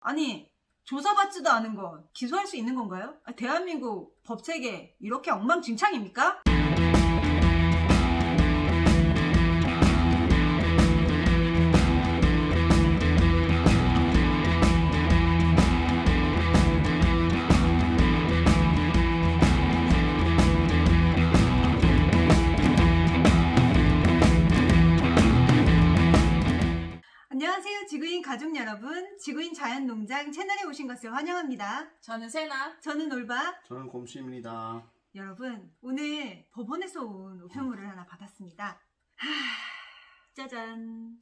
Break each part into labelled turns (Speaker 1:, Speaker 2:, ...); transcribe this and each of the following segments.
Speaker 1: 아니 조사받지도 않은 거 기소할 수 있는 건가요? 아, 대한민국 법체계 이렇게 엉망진창입니까? 가족 여러분 지구인 자연농장 채널에 오신 것을 환영합니다.
Speaker 2: 저는 세나.
Speaker 1: 저는 올바.
Speaker 3: 저는 곰씨입니다.
Speaker 1: 여러분 오늘 법원에서 온 우편물을 하나 받았습니다. 하, 짜잔.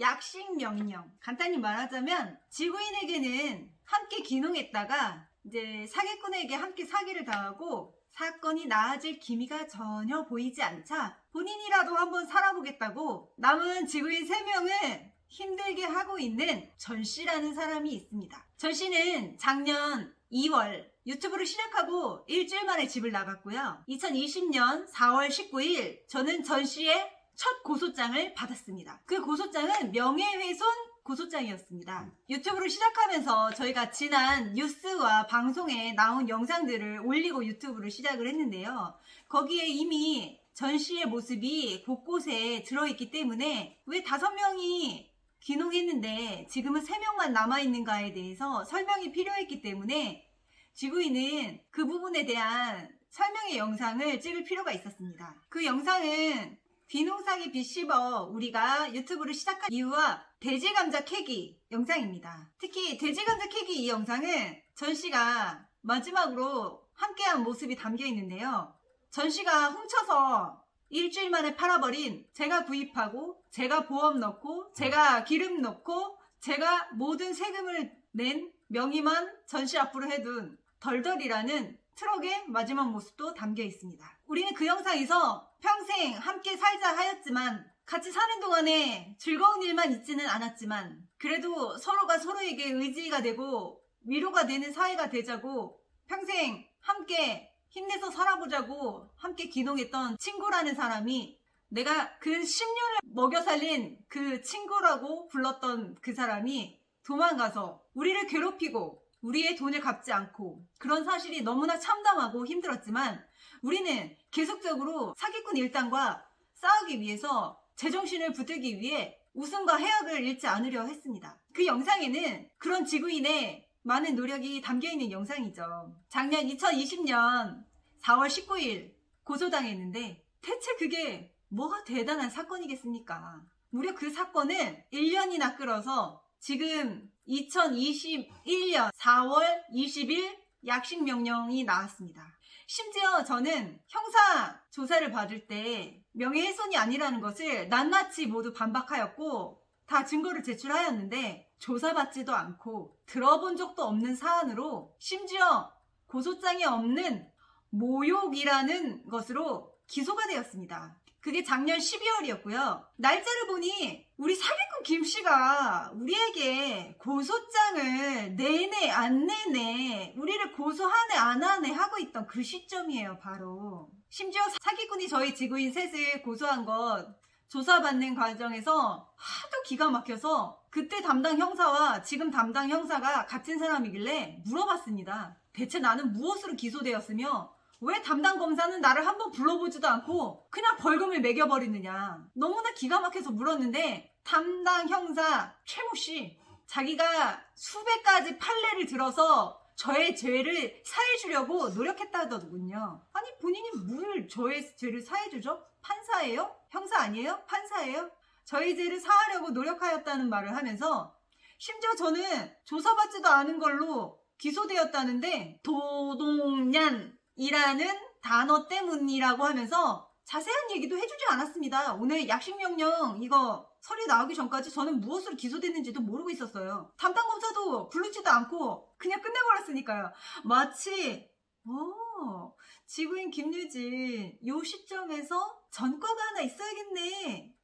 Speaker 1: 약식 명령. 간단히 말하자면 지구인에게는 함께 귀농했다가 이제 사기꾼에게 함께 사기를 당하고 사건이 나아질 기미가 전혀 보이지 않자 본인이라도 한번 살아보겠다고 남은 지구인 3명을 힘들게 하고 있는 전 씨라는 사람이 있습니다. 전 씨는 작년 2월 유튜브를 시작하고 일주일 만에 집을 나갔고요. 2020년 4월 19일 저는 전 씨의 첫 고소장을 받았습니다. 그 고소장은 명예훼손 고소장이었습니다. 유튜브를 시작하면서 저희가 지난 뉴스와 방송에 나온 영상들을 올리고 유튜브를 시작을 했는데요. 거기에 이미 전 씨의 모습이 곳곳에 들어있기 때문에 왜 다섯 명이 귀농했는데 지금은 세 명만 남아있는가에 대해서 설명이 필요했기 때문에 지구인은 그 부분에 대한 설명의 영상을 찍을 필요가 있었습니다. 그 영상은 귀농사기 비씹어 우리가 유튜브를 시작한 이유와 돼지감자 캐기 영상입니다. 특히 돼지감자 캐기 이 영상은 전 씨가 마지막으로 함께한 모습이 담겨 있는데요. 전 씨가 훔쳐서 일주일 만에 팔아버린 제가 구입하고 제가 보험 넣고 제가 기름 넣고 제가 모든 세금을 낸 명의만 전시 앞으로 해둔 덜덜이라는 트럭의 마지막 모습도 담겨 있습니다. 우리는 그 영상에서 평생 함께 살자 하였지만 같이 사는 동안에 즐거운 일만 있지는 않았지만 그래도 서로가 서로에게 의지가 되고 위로가 되는 사이가 되자고 평생 함께 힘내서 살아보자고 함께 기동했던 친구라는 사람이 내가 그 10년을 먹여 살린 그 친구라고 불렀던 그 사람이 도망가서 우리를 괴롭히고 우리의 돈을 갚지 않고 그런 사실이 너무나 참담하고 힘들었지만 우리는 계속적으로 사기꾼 일당과 싸우기 위해서 제정신을 붙들기 위해 웃음과 해악을 잃지 않으려 했습니다. 그 영상에는 그런 지구인의 많은 노력이 담겨 있는 영상이죠. 작년 2020년 4월 19일 고소당했는데 대체 그게 뭐가 대단한 사건이겠습니까? 무려 그 사건을 1년이나 끌어서 지금 2021년 4월 20일 약식 명령이 나왔습니다. 심지어 저는 형사 조사를 받을 때 명예훼손이 아니라는 것을 낱낱이 모두 반박하였고 다 증거를 제출하였는데 조사받지도 않고 들어본 적도 없는 사안으로 심지어 고소장이 없는 모욕이라는 것으로 기소가 되었습니다. 그게 작년 12월이었고요. 날짜를 보니 우리 사기꾼 김 씨가 우리에게 고소장을 내내 안 내내 우리를 고소하네 안 하네 하고 있던 그 시점이에요, 바로. 심지어 사기꾼이 저희 지구인 셋을 고소한 것 조사받는 과정에서 하도 기가 막혀서 그때 담당 형사와 지금 담당 형사가 같은 사람이길래 물어봤습니다. 대체 나는 무엇으로 기소되었으며 왜 담당 검사는 나를 한번 불러보지도 않고 그냥 벌금을 매겨버리느냐. 너무나 기가 막혀서 물었는데 담당 형사 최모 씨 자기가 수백 가지 판례를 들어서 저의 죄를 사해주려고 노력했다더군요. 아니 본인이 뭘 저의 죄를 사해주죠? 판사예요? 형사 아니에요? 판사예요? 저희 죄를 사하려고 노력하였다는 말을 하면서 심지어 저는 조사받지도 않은 걸로 기소되었다는데 도동년 이라는 단어 때문이라고 하면서 자세한 얘기도 해주지 않았습니다. 오늘 약식명령 이거 서류 나오기 전까지 저는 무엇으로 기소됐는지도 모르고 있었어요. 담당 검사도 부르지도 않고 그냥 끝내버렸으니까요. 마치 어, 지구인 김유진 요 시점에서 전과가 하나 있어야겠네.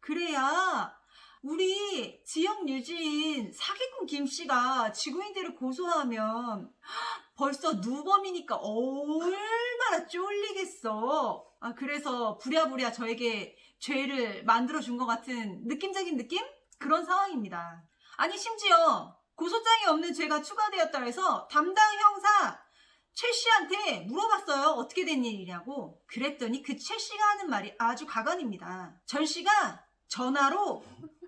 Speaker 1: 그래야 우리 지역 유진 사기꾼 김 씨가 지구인들을 고소하면 벌써 누범이니까 얼마나 쫄리겠어. 아 그래서 부랴부랴 저에게 죄를 만들어 준 것 같은 느낌적인 느낌? 그런 상황입니다. 아니 심지어 고소장이 없는 죄가 추가되었다 해서 담당 형사 최 씨한테 물어봤어요. 어떻게 된 일이냐고. 그랬더니 그 최 씨가 하는 말이 아주 가관입니다. 전 씨가 전화로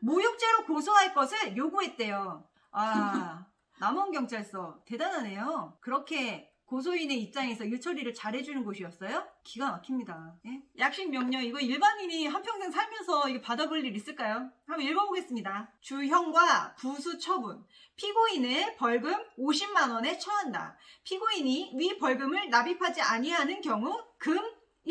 Speaker 1: 모욕죄로 고소할 것을 요구했대요. 아, 남원 경찰서 대단하네요. 그렇게 고소인의 입장에서 일 처리를 잘해주는 곳이었어요? 기가 막힙니다. 예? 약식 명령 이거 일반인이 한평생 살면서 이게 받아볼 일 있을까요? 한번 읽어보겠습니다. 주형과 부수 처분. 피고인을 벌금 50만 원에 처한다. 피고인이 위 벌금을 납입하지 아니하는 경우 금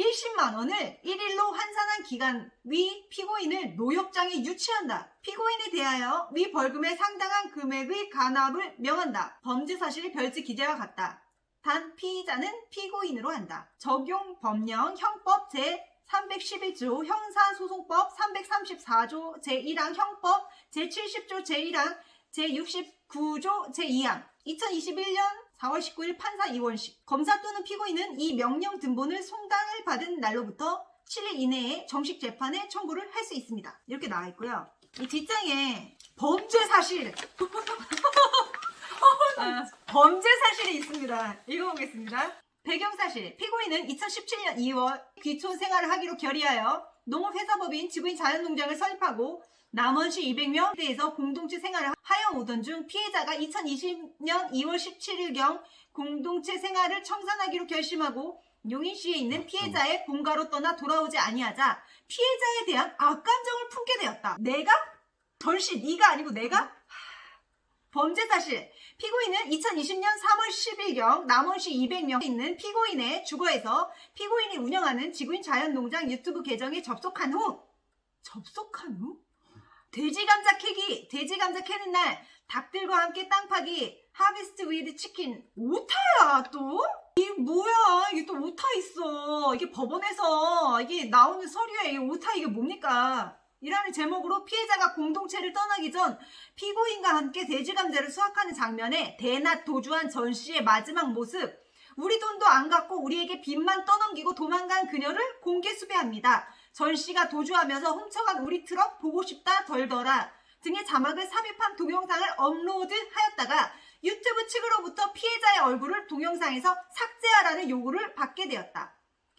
Speaker 1: 10만 원을 1일로 환산한 기간 위 피고인을 노역장에 유치한다. 피고인에 대하여 위 벌금의 상당한 금액의 간압을 명한다. 범죄 사실 별지 기재와 같다. 단 피의자는 피고인으로 한다. 적용 법령 형법 제 311조 형사소송법 334조 제1항 형법 제70조 제1항 제69조 제2항 2021년 4월 19일 판사 이원식 검사 또는 피고인은 이 명령 등본을 송당을 받은 날로부터 7일 이내에 정식 재판에 청구를 할 수 있습니다. 이렇게 나와 있고요. 이 뒷장에 범죄 사실 아, 범죄 사실이 있습니다. 읽어보겠습니다. 배경 사실. 피고인은 2017년 2월 귀촌 생활을 하기로 결의하여 농업회사법인 지구인 자연농장을 설립하고 남원시 200명 대에서 공동체 생활을 하여 오던 중 피해자가 2020년 2월 17일경 공동체 생활을 청산하기로 결심하고 용인시에 있는 피해자의 본가로 떠나 돌아오지 아니하자 피해자에 대한 악감정을 품게 되었다. 내가? 덜씨 네가 아니고 내가? 범죄 사실. 피고인은 2020년 3월 10일경 남원시 200명 있는 피고인의 주거에서 피고인이 운영하는 지구인 자연농장 유튜브 계정에 접속한 후 접속한 후? 돼지 감자 캐기, 돼지 감자 캐는 날 닭들과 함께 땅 파기, 하비스트 위드 치킨 오타야 또? 이게 뭐야? 이게 또 오타 있어. 이게 법원에서 이게 나오는 서류에 이 오타 이게 뭡니까? 이라는 제목으로 피해자가 공동체를 떠나기 전 피고인과 함께 돼지 감자를 수확하는 장면에 대낮 도주한 전 씨의 마지막 모습. 우리 돈도 안 갖고 우리에게 빚만 떠넘기고 도망간 그녀를 공개 수배합니다. 전 씨가 도주하면서 훔쳐간 우리 트럭 보고 싶다 덜덜아 등의 자막을 삽입한 동영상을 업로드하였다가 유튜브 측으로부터 피해자의 얼굴을 동영상에서 삭제하라는 요구를 받게 되었다.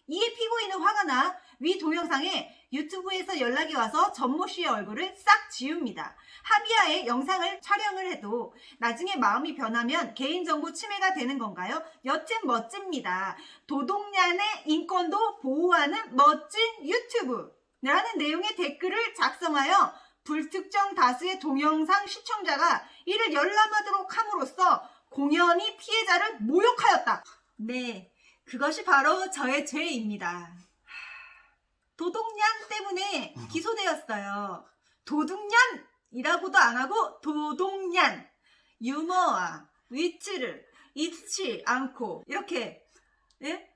Speaker 1: 이에 피고인은 화가 나 위 동영상에 유튜브에서 연락이 와서 전모 씨의 얼굴을 싹 지웁니다. 합의하에 영상을 촬영을 해도 나중에 마음이 변하면 개인정보 침해가 되는 건가요? 여튼 멋집니다. 도동년의 인권도 보호하는 멋진 유튜브. 라는 내용의 댓글을 작성하여 불특정 다수의 동영상 시청자가 이를 열람하도록 함으로써 공연히 피해자를 모욕하였다. 네, 그것이 바로 저의 죄입니다. 도둑년 때문에 기소되었어요. 도둑년이라고도 안 하고 도둑년 유머와 위치를 잊지 않고 이렇게 예?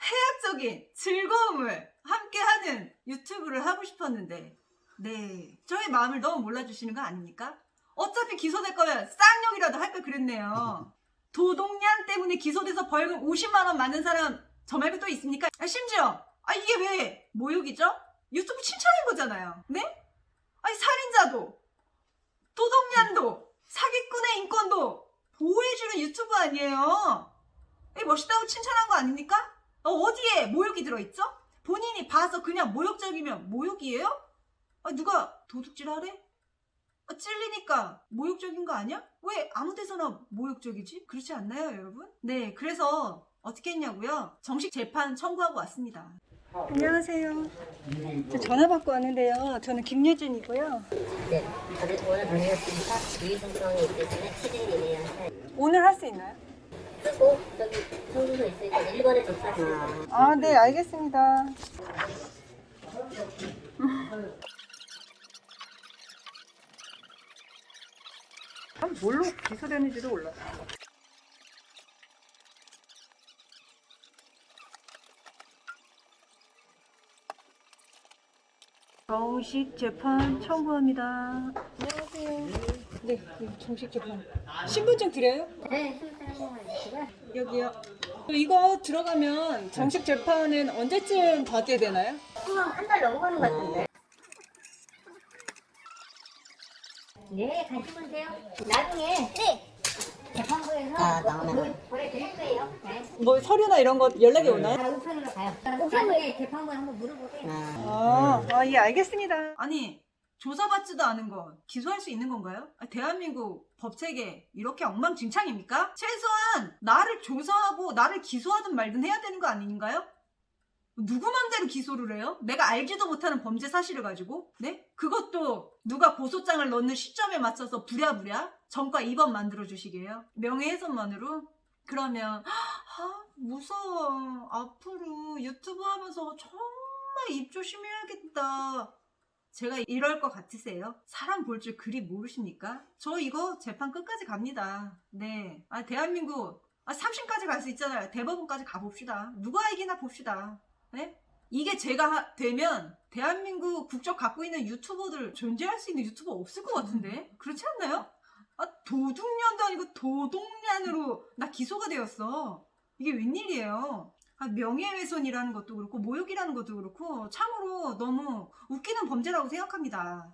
Speaker 1: 해학적인 즐거움을 함께하는 유튜브를 하고 싶었는데 네 저의 마음을 너무 몰라주시는 거 아닙니까? 어차피 기소될 거면 쌍욕이라도 할 걸 그랬네요. 도둑년 때문에 기소돼서 벌금 50만 원 맞는 사람 저 말고 또 있습니까? 아, 심지어 아 이게 왜 모욕이죠? 유튜브 칭찬한 거잖아요. 네? 아니 살인자도 도둑년도 사기꾼의 인권도 보호해주는 유튜브 아니에요. 이 멋있다고 칭찬한 거 아닙니까? 어, 어디에 모욕이 들어있죠? 본인이 봐서 그냥 모욕적이면 모욕이에요? 아, 누가 도둑질 하래? 아, 찔리니까 모욕적인 거 아니야? 왜 아무 데서나 모욕적이지? 그렇지 않나요, 여러분? 네, 그래서 어떻게 했냐고요? 정식 재판 청구하고 왔습니다. 안녕하세요. 저 전화 받고 왔는데요. 저는 김예준이고요.
Speaker 2: 네, 다들 오늘 다녔으니까 유의신청이 있을 때는 피디님이한테
Speaker 1: 오늘 할 수 있나요?
Speaker 2: 쓰고 저기 청구서 있으니까 1번에 접수하시면
Speaker 1: 아, 네, 알겠습니다. 참 뭘로 기소되는지도 몰라요. 정식 재판 청구합니다. 안녕하세요. 네, 네, 정식 재판. 신분증 드려요?
Speaker 2: 네.
Speaker 1: 여기요. 이거 들어가면 정식 재판은 언제쯤 받게 되나요?
Speaker 2: 한달 넘어가는 것 같은데. 네, 가시면 돼요. 나중에
Speaker 3: 네.
Speaker 2: 재판부에서
Speaker 3: 아, 나오면.
Speaker 2: 보- 보내드릴 거예요. 네.
Speaker 1: 뭐 서류나 이런 거 연락이 오나요?
Speaker 2: 다 우편으로 가요. 우편에 재판부에 한번 물어보세요.
Speaker 3: 아,
Speaker 1: 아, 아, 예, 알겠습니다. 아니, 조사받지도 않은 거 기소할 수 있는 건가요? 아, 대한민국 법체계 이렇게 엉망진창입니까? 최소한 나를 조사하고 나를 기소하든 말든 해야 되는 거 아닌가요? 누구 맘대로 기소를 해요? 내가 알지도 못하는 범죄 사실을 가지고? 네? 그것도 누가 고소장을 넣는 시점에 맞춰서 부랴부랴 전과 2번 만들어 주시게요? 명예훼손만으로? 그러면 아, 무서워. 앞으로 유튜브 하면서 정말 입 조심해야겠다. 제가 이럴 것 같으세요? 사람 볼 줄 그리 모르십니까? 저 이거 재판 끝까지 갑니다. 네. 아, 대한민국, 아, 3심까지 갈 수 있잖아요. 대법원까지 가봅시다. 누가 이기나 봅시다. 네? 이게 제가 하- 되면 대한민국 국적 갖고 있는 유튜버들 존재할 수 있는 유튜버 없을 것 같은데? 그렇지 않나요? 아, 도둑년도 아니고 도둑년으로 나 기소가 되었어. 이게 웬일이에요? 아, 명예훼손이라는 것도 그렇고 모욕이라는 것도 그렇고 참으로 너무 웃기는 범죄라고 생각합니다.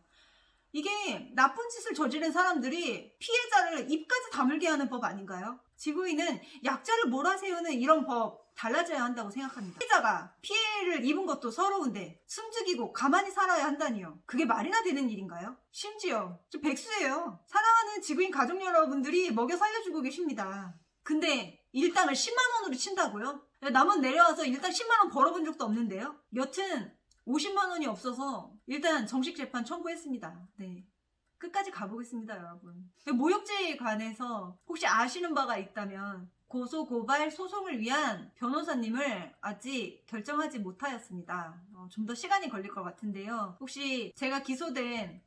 Speaker 1: 이게 나쁜 짓을 저지른 사람들이 피해자를 입까지 다물게 하는 법 아닌가요? 지구인은 약자를 몰아세우는 이런 법 달라져야 한다고 생각합니다. 피해자가 피해를 입은 것도 서러운데 숨죽이고 가만히 살아야 한다니요. 그게 말이나 되는 일인가요? 심지어 저 백수예요. 사랑하는 지구인 가족 여러분들이 먹여 살려주고 계십니다. 근데 일당을 10만 원으로 친다고요? 남은 내려와서 일단 10만 원 벌어본 적도 없는데요. 여튼 50만 원이 없어서 일단 정식 재판 청구했습니다. 네. 끝까지 가보겠습니다, 여러분. 모욕죄에 관해서 혹시 아시는 바가 있다면 고소, 고발, 소송을 위한 변호사님을 아직 결정하지 못하였습니다. 좀더 시간이 걸릴 것 같은데요. 혹시 제가 기소된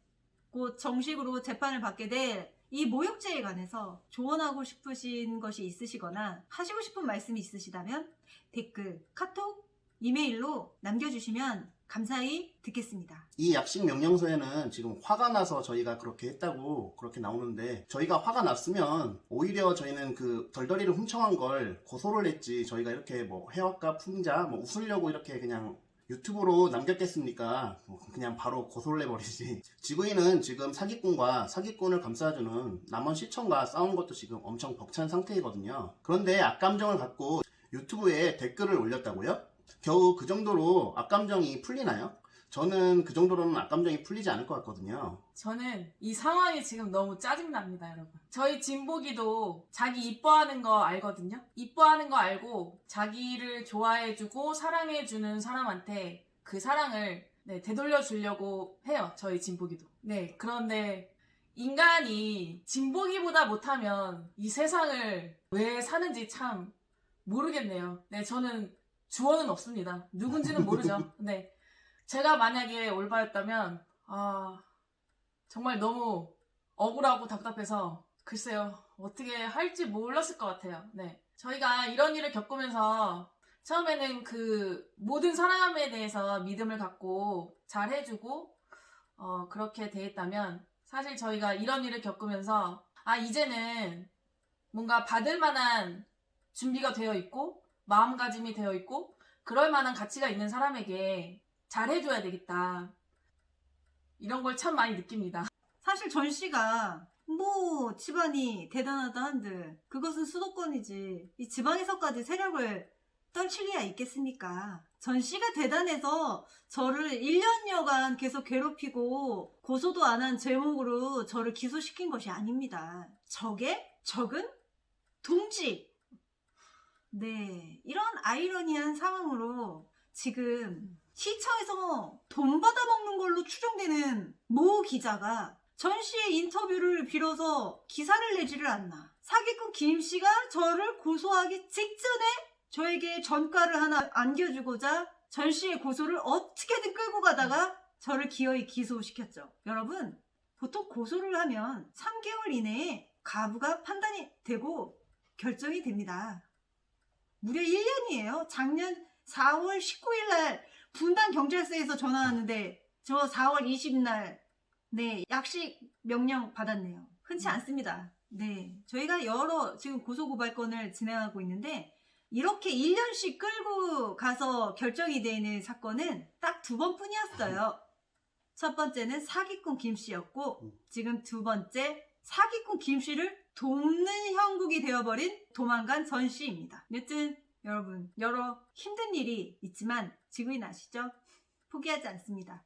Speaker 1: 곧 정식으로 재판을 받게 될 이 모욕죄에 관해서 조언하고 싶으신 것이 있으시거나 하시고 싶은 말씀이 있으시다면 댓글, 카톡, 이메일로 남겨주시면 감사히 듣겠습니다.
Speaker 4: 이 약식 명령서에는 지금 화가 나서 저희가 그렇게 했다고 그렇게 나오는데 저희가 화가 났으면 오히려 저희는 그 덜덜이를 훔쳐간 걸 고소를 했지 저희가 이렇게 뭐 해왔가 풍자 뭐 웃으려고 이렇게 그냥 유튜브로 남겼겠습니까? 뭐 그냥 바로 고소를 해버리지. 지구인은 지금 사기꾼과 사기꾼을 감싸주는 남원 시청과 싸운 것도 지금 엄청 벅찬 상태이거든요. 그런데 악감정을 갖고 유튜브에 댓글을 올렸다고요? 겨우 그 정도로 악감정이 풀리나요? 저는 그 정도로는 악감정이 풀리지 않을 것 같거든요.
Speaker 5: 저는 이 상황이 지금 너무 짜증납니다, 여러분. 저희 진복이도 자기 이뻐하는 거 알거든요? 이뻐하는 거 알고 자기를 좋아해주고 사랑해주는 사람한테 그 사랑을 네, 되돌려 주려고 해요, 저희 진복이도. 네, 그런데 인간이 진복이보다 못하면 이 세상을 왜 사는지 참 모르겠네요. 네, 저는 주어는 없습니다. 누군지는 모르죠. 네. 제가 만약에 올바였다면, 아, 정말 너무 억울하고 답답해서 글쎄요 어떻게 할지 몰랐을 것 같아요. 네 저희가 이런 일을 겪으면서 처음에는 그 모든 사람에 대해서 믿음을 갖고 잘 해주고 어, 그렇게 대했다면 사실 저희가 이런 일을 겪으면서 아 이제는 뭔가 받을 만한 준비가 되어 있고 마음가짐이 되어 있고 그럴 만한 가치가 있는 사람에게 잘 해줘야 되겠다. 이런 걸 참 많이 느낍니다.
Speaker 1: 사실 전 씨가 뭐 집안이 대단하다 한들 그것은 수도권이지 이 지방에서까지 세력을 떨칠 리야 있겠습니까? 전 씨가 대단해서 저를 1년여간 계속 괴롭히고 고소도 안 한 제목으로 저를 기소시킨 것이 아닙니다. 적의 적은 동지. 네, 이런 아이러니한 상황으로 지금 시청에서 돈 받아먹는 걸로 추정되는 모 기자가 전 씨의 인터뷰를 빌어서 기사를 내지를 않나. 사기꾼 김 씨가 저를 고소하기 직전에 저에게 전가를 하나 안겨주고자 전 씨의 고소를 어떻게든 끌고 가다가 저를 기어이 기소시켰죠. 여러분, 보통 고소를 하면 3개월 이내에 가부가 판단이 되고 결정이 됩니다. 무려 1년이에요. 작년 4월 19일 날 분당 경찰서에서 전화 왔는데 저 4월 20일 날 네, 약식 명령 받았네요. 흔치 않습니다. 네. 저희가 여러 지금 고소고발건을 진행하고 있는데 이렇게 1년씩 끌고 가서 결정이 되는 사건은 딱 두 번뿐이었어요. 첫 번째는 사기꾼 김 씨였고
Speaker 4: 음.
Speaker 1: 지금 두 번째 사기꾼 김 씨를 돕는 형국이 되어버린 도망간 전 씨입니다. 여튼 여러분 여러 힘든 일이 있지만 지구인 아시죠? 포기하지 않습니다.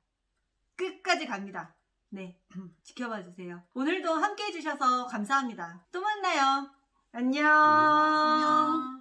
Speaker 1: 끝까지 갑니다. 네, 지켜봐 주세요. 오늘도 함께 해주셔서 감사합니다. 또 만나요. 안녕.